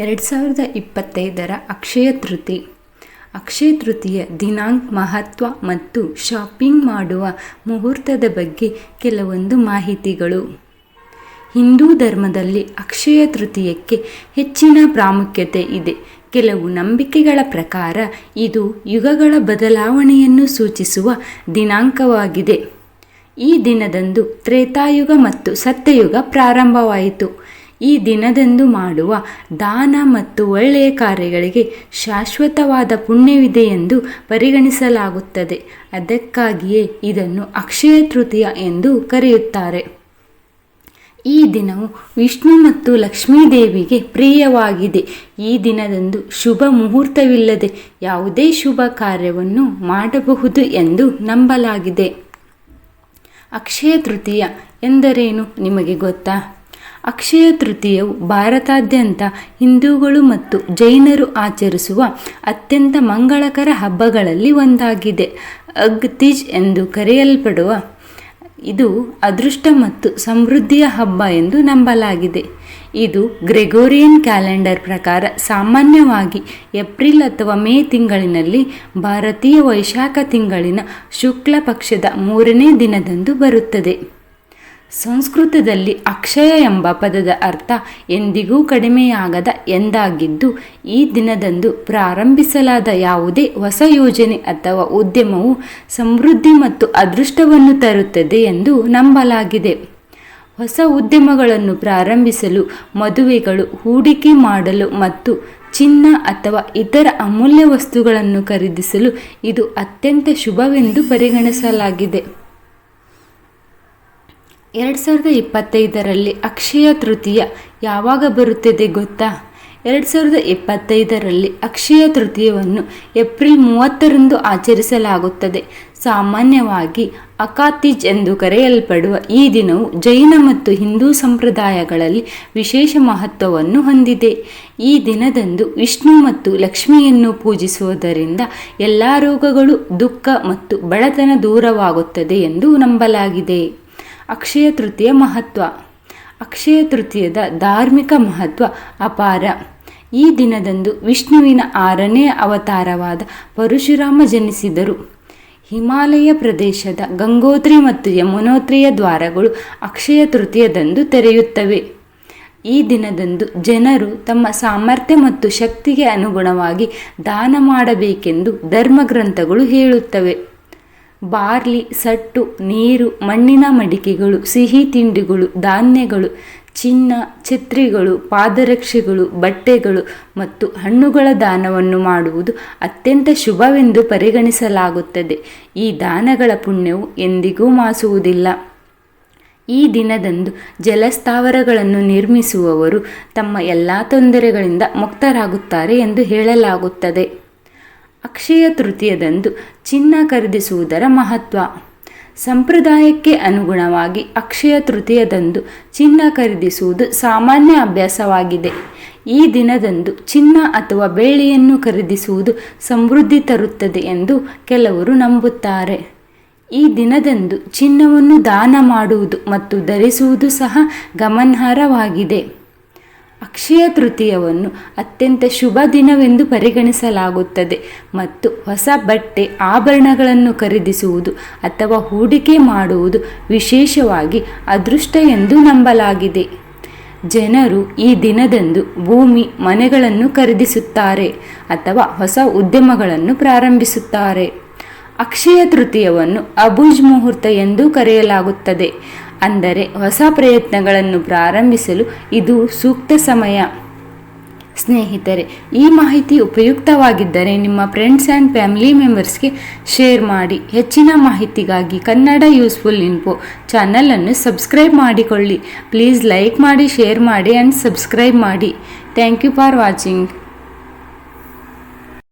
ಎರಡು ಸಾವಿರದ ಇಪ್ಪತ್ತೈದರ ಅಕ್ಷಯ ತೃತಿ. ಅಕ್ಷಯ ತೃತೀಯ ದಿನಾಂಕ ಮಹತ್ವ ಮತ್ತು ಶಾಪಿಂಗ್ ಮಾಡುವ ಮುಹೂರ್ತದ ಬಗ್ಗೆ ಕೆಲವೊಂದು ಮಾಹಿತಿಗಳು. ಹಿಂದೂ ಧರ್ಮದಲ್ಲಿ ಅಕ್ಷಯ ತೃತೀಯಕ್ಕೆ ಹೆಚ್ಚಿನ ಪ್ರಾಮುಖ್ಯತೆ ಇದೆ. ಕೆಲವು ನಂಬಿಕೆಗಳ ಪ್ರಕಾರ ಇದು ಯುಗಗಳ ಬದಲಾವಣೆಯನ್ನು ಸೂಚಿಸುವ ದಿನಾಂಕವಾಗಿದೆ. ಈ ದಿನದಂದು ತ್ರೇತಾಯುಗ ಮತ್ತು ಸತ್ಯಯುಗ ಪ್ರಾರಂಭವಾಯಿತು. ಈ ದಿನದಂದು ಮಾಡುವ ದಾನ ಮತ್ತು ಒಳ್ಳೆಯ ಕಾರ್ಯಗಳಿಗೆ ಶಾಶ್ವತವಾದ ಪುಣ್ಯವಿದೆ ಎಂದು ಪರಿಗಣಿಸಲಾಗುತ್ತದೆ. ಅದಕ್ಕಾಗಿಯೇ ಇದನ್ನು ಅಕ್ಷಯ ತೃತೀಯ ಎಂದು ಕರೆಯುತ್ತಾರೆ. ಈ ದಿನವು ವಿಷ್ಣು ಮತ್ತು ಲಕ್ಷ್ಮೀದೇವಿಗೆ ಪ್ರಿಯವಾಗಿದೆ. ಈ ದಿನದಂದು ಶುಭ ಮುಹೂರ್ತವಿಲ್ಲದೆ ಯಾವುದೇ ಶುಭ ಕಾರ್ಯವನ್ನು ಮಾಡಬಹುದು ಎಂದು ನಂಬಲಾಗಿದೆ. ಅಕ್ಷಯ ತೃತೀಯ ಎಂದರೇನು? ನಿಮಗೆ ಗೊತ್ತಾ? ಅಕ್ಷಯ ತೃತೀಯವು ಭಾರತಾದ್ಯಂತ ಹಿಂದೂಗಳು ಮತ್ತು ಜೈನರು ಆಚರಿಸುವ ಅತ್ಯಂತ ಮಂಗಳಕರ ಹಬ್ಬಗಳಲ್ಲಿ ಒಂದಾಗಿದೆ. ಅಗ್ ತಿಜ್ ಎಂದು ಕರೆಯಲ್ಪಡುವ ಇದು ಅದೃಷ್ಟ ಮತ್ತು ಸಮೃದ್ಧಿಯ ಹಬ್ಬ ಎಂದು ನಂಬಲಾಗಿದೆ. ಇದು ಗ್ರೆಗೋರಿಯನ್ ಕ್ಯಾಲೆಂಡರ್ ಪ್ರಕಾರ ಸಾಮಾನ್ಯವಾಗಿ ಏಪ್ರಿಲ್ ಅಥವಾ ಮೇ ತಿಂಗಳಿನಲ್ಲಿ ಭಾರತೀಯ ವೈಶಾಖ ತಿಂಗಳಿನ ಶುಕ್ಲ ಪಕ್ಷದ ಮೂರನೇ ದಿನದಂದು ಬರುತ್ತದೆ. ಸಂಸ್ಕೃತದಲ್ಲಿ ಅಕ್ಷಯ ಎಂಬ ಪದದ ಅರ್ಥ ಎಂದಿಗೂ ಕಡಿಮೆಯಾಗದ ಎಂದಾಗಿದ್ದು, ಈ ದಿನದಂದು ಪ್ರಾರಂಭಿಸಲಾದ ಯಾವುದೇ ಹೊಸ ಯೋಜನೆ ಅಥವಾ ಉದ್ಯಮವು ಸಮೃದ್ಧಿ ಮತ್ತು ಅದೃಷ್ಟವನ್ನು ತರುತ್ತದೆ ಎಂದು ನಂಬಲಾಗಿದೆ. ಹೊಸ ಉದ್ಯಮಗಳನ್ನು ಪ್ರಾರಂಭಿಸಲು, ಮದುವೆಗಳು ಹೂಡಿಕೆ ಮಾಡಲು ಮತ್ತು ಚಿನ್ನ ಅಥವಾ ಇತರ ಅಮೂಲ್ಯ ವಸ್ತುಗಳನ್ನು ಖರೀದಿಸಲು ಇದು ಅತ್ಯಂತ ಶುಭವೆಂದು ಪರಿಗಣಿಸಲಾಗಿದೆ. ಎರಡು ಸಾವಿರದ ಇಪ್ಪತ್ತೈದರಲ್ಲಿ ಅಕ್ಷಯ ತೃತೀಯ ಯಾವಾಗ ಬರುತ್ತದೆ ಗೊತ್ತಾ? ಎರಡು ಸಾವಿರದ ಇಪ್ಪತ್ತೈದರಲ್ಲಿ ಅಕ್ಷಯ ತೃತೀಯವನ್ನು ಏಪ್ರಿಲ್ ಮೂವತ್ತರಂದು ಆಚರಿಸಲಾಗುತ್ತದೆ. ಸಾಮಾನ್ಯವಾಗಿ ಅಕಾತಿಜ್ ಎಂದು ಕರೆಯಲ್ಪಡುವ ಈ ದಿನವು ಜೈನ ಮತ್ತು ಹಿಂದೂ ಸಂಪ್ರದಾಯಗಳಲ್ಲಿ ವಿಶೇಷ ಮಹತ್ವವನ್ನು ಹೊಂದಿದೆ. ಈ ದಿನದಂದು ವಿಷ್ಣು ಮತ್ತು ಲಕ್ಷ್ಮಿಯನ್ನು ಪೂಜಿಸುವುದರಿಂದ ಎಲ್ಲ ರೋಗಗಳು, ದುಃಖ ಮತ್ತು ಬಡತನ ದೂರವಾಗುತ್ತದೆ ಎಂದು ನಂಬಲಾಗಿದೆ. ಅಕ್ಷಯ ತೃತೀಯ ಮಹತ್ವ. ಅಕ್ಷಯ ತೃತೀಯದ ಧಾರ್ಮಿಕ ಮಹತ್ವ ಅಪಾರ. ಈ ದಿನದಂದು ವಿಷ್ಣುವಿನ ಆರನೇ ಅವತಾರವಾದ ಪರಶುರಾಮ ಜನಿಸಿದರು. ಹಿಮಾಲಯ ಪ್ರದೇಶದ ಗಂಗೋತ್ರಿ ಮತ್ತು ಯಮುನೋತ್ರಿಯ ದ್ವಾರಗಳು ಅಕ್ಷಯ ತೃತೀಯದಂದು ತೆರೆಯುತ್ತವೆ. ಈ ದಿನದಂದು ಜನರು ತಮ್ಮ ಸಾಮರ್ಥ್ಯ ಮತ್ತು ಶಕ್ತಿಗೆ ಅನುಗುಣವಾಗಿ ದಾನ ಮಾಡಬೇಕೆಂದು ಧರ್ಮಗ್ರಂಥಗಳು ಹೇಳುತ್ತವೆ. ಬಾರ್ಲಿ, ಸಟ್ಟು, ನೀರು, ಮಣ್ಣಿನ ಮಡಿಕೆಗಳು, ಸಿಹಿ ತಿಂಡಿಗಳು, ಧಾನ್ಯಗಳು, ಚಿನ್ನ, ಛತ್ರಿಗಳು, ಪಾದರಕ್ಷೆಗಳು, ಬಟ್ಟೆಗಳು ಮತ್ತು ಹಣ್ಣುಗಳ ದಾನವನ್ನು ಮಾಡುವುದು ಅತ್ಯಂತ ಶುಭವೆಂದು ಪರಿಗಣಿಸಲಾಗುತ್ತದೆ. ಈ ದಾನಗಳ ಪುಣ್ಯವು ಎಂದಿಗೂ ಮಾಸುವುದಿಲ್ಲ. ಈ ದಿನದಂದು ಜಲಸ್ಥಾವರಗಳನ್ನು ನಿರ್ಮಿಸುವವರು ತಮ್ಮ ಎಲ್ಲ ತೊಂದರೆಗಳಿಂದ ಮುಕ್ತರಾಗುತ್ತಾರೆ ಎಂದು ಹೇಳಲಾಗುತ್ತದೆ. ಅಕ್ಷಯ ತೃತೀಯದಂದು ಚಿನ್ನ ಖರೀದಿಸುವುದರ ಮಹತ್ವ. ಸಂಪ್ರದಾಯಕ್ಕೆ ಅನುಗುಣವಾಗಿ ಅಕ್ಷಯ ತೃತೀಯದಂದು ಚಿನ್ನ ಖರೀದಿಸುವುದು ಸಾಮಾನ್ಯ ಅಭ್ಯಾಸವಾಗಿದೆ. ಈ ದಿನದಂದು ಚಿನ್ನ ಅಥವಾ ಬೆಳ್ಳಿಯನ್ನು ಖರೀದಿಸುವುದು ಸಮೃದ್ಧಿ ತರುತ್ತದೆ ಎಂದು ಕೆಲವರು ನಂಬುತ್ತಾರೆ. ಈ ದಿನದಂದು ಚಿನ್ನವನ್ನು ದಾನ ಮಾಡುವುದು ಮತ್ತು ಧರಿಸುವುದು ಸಹ ಗಮನಾರ್ಹವಾಗಿದೆ. ಅಕ್ಷಯ ತೃತೀಯವನ್ನು ಅತ್ಯಂತ ಶುಭ ದಿನವೆಂದು ಪರಿಗಣಿಸಲಾಗುತ್ತದೆ ಮತ್ತು ಹೊಸ ಬಟ್ಟೆ ಆಭರಣಗಳನ್ನು ಖರೀದಿಸುವುದು ಅಥವಾ ಹೂಡಿಕೆ ಮಾಡುವುದು ವಿಶೇಷವಾಗಿ ಅದೃಷ್ಟ ಎಂದು ನಂಬಲಾಗಿದೆ. ಜನರು ಈ ದಿನದಂದು ಭೂಮಿ, ಮನೆಗಳನ್ನು ಖರೀದಿಸುತ್ತಾರೆ ಅಥವಾ ಹೊಸ ಉದ್ಯಮಗಳನ್ನು ಪ್ರಾರಂಭಿಸುತ್ತಾರೆ. ಅಕ್ಷಯ ತೃತೀಯವನ್ನು ಅಬುಜ್ ಮುಹೂರ್ತ ಎಂದು ಕರೆಯಲಾಗುತ್ತದೆ. ಅಂದರೆ ಹೊಸ ಪ್ರಯತ್ನಗಳನ್ನು ಪ್ರಾರಂಭಿಸಲು ಇದು ಸೂಕ್ತ ಸಮಯ. ಸ್ನೇಹಿತರೆ, ಈ ಮಾಹಿತಿ ಉಪಯುಕ್ತವಾಗಿದ್ದರೆ ನಿಮ್ಮ ಫ್ರೆಂಡ್ಸ್ ಆ್ಯಂಡ್ ಫ್ಯಾಮಿಲಿ ಮೆಂಬರ್ಸ್ಗೆ ಶೇರ್ ಮಾಡಿ. ಹೆಚ್ಚಿನ ಮಾಹಿತಿಗಾಗಿ ಕನ್ನಡ ಯೂಸ್ಫುಲ್ ಇನ್ಫೋ ಚಾನಲನ್ನು ಸಬ್ಸ್ಕ್ರೈಬ್ ಮಾಡಿಕೊಳ್ಳಿ. ಪ್ಲೀಸ್ ಲೈಕ್ ಮಾಡಿ ಶೇರ್ ಮಾಡಿ ಆ್ಯಂಡ್ ಸಬ್ಸ್ಕ್ರೈಬ್ ಮಾಡಿ. Thank you for watching